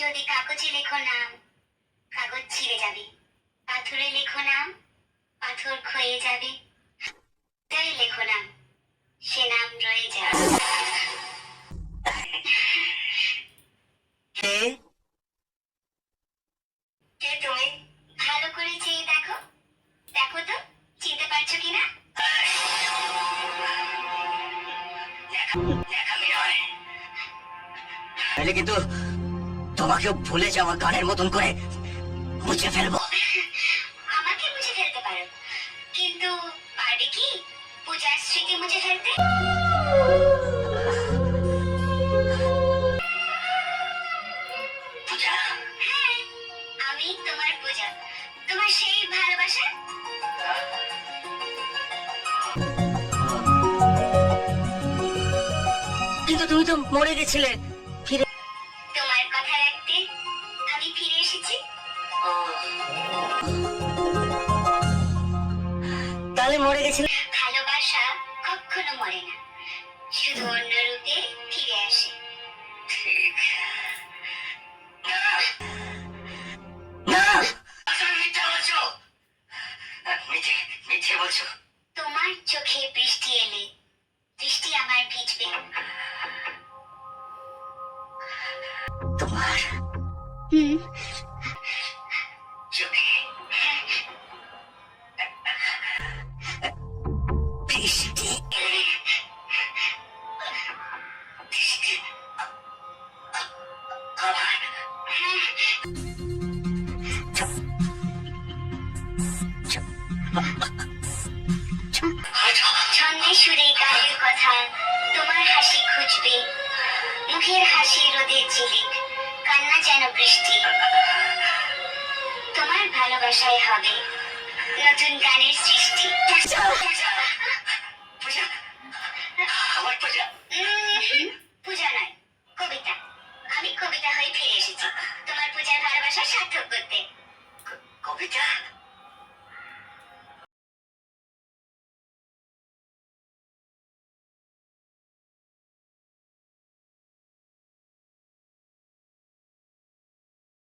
যদি কাগজে লেখো নাম কাগজ ছিঁড়ে যাবে। পাথরে লেখো নাম পাথর ক্ষয়ে যাবে। তাই লেখো নাম সে নাম রয়ে যাবে। কে? তুমি? ভালো করে চেয়ে দেখো। দেখো তো চিনতে পারছ কিনা? দেখা তাহলে কিন্তু তোমাকেও ভুলে যাওয়া গানের মতন করে মুছে ফেলব। আমাকে মুছে ফেলতে পারো। কিন্তু পারবে কি? পূজার স্মৃতি মুছে ফেলতে? হ্যাঁ কিন্তু তুমি তো মরে গেছিলে। তোমার আমি ফিরে এসেছি। তাহলে মরে গেছিলে। ভালোবাসা কখনো মরে না। শুধু অন্য রূপে ফিরে আসে। তোমার চোখে বৃষ্টি এলে বৃষ্টি আমার গানের কথা তোমার হাসি খুঁজবে মুখের হাসি রোদের ঝিলিক। কান্না যেন বৃষ্টি। তোমার ভালোবাসায় হবে নতুন গানের সৃষ্টি। পূজা? নয় কবিতা। আমি কবিতা হয়ে ফিরে এসেছি। তোমার পূজার ভালোবাসা সার্থক করতে। কবিতা?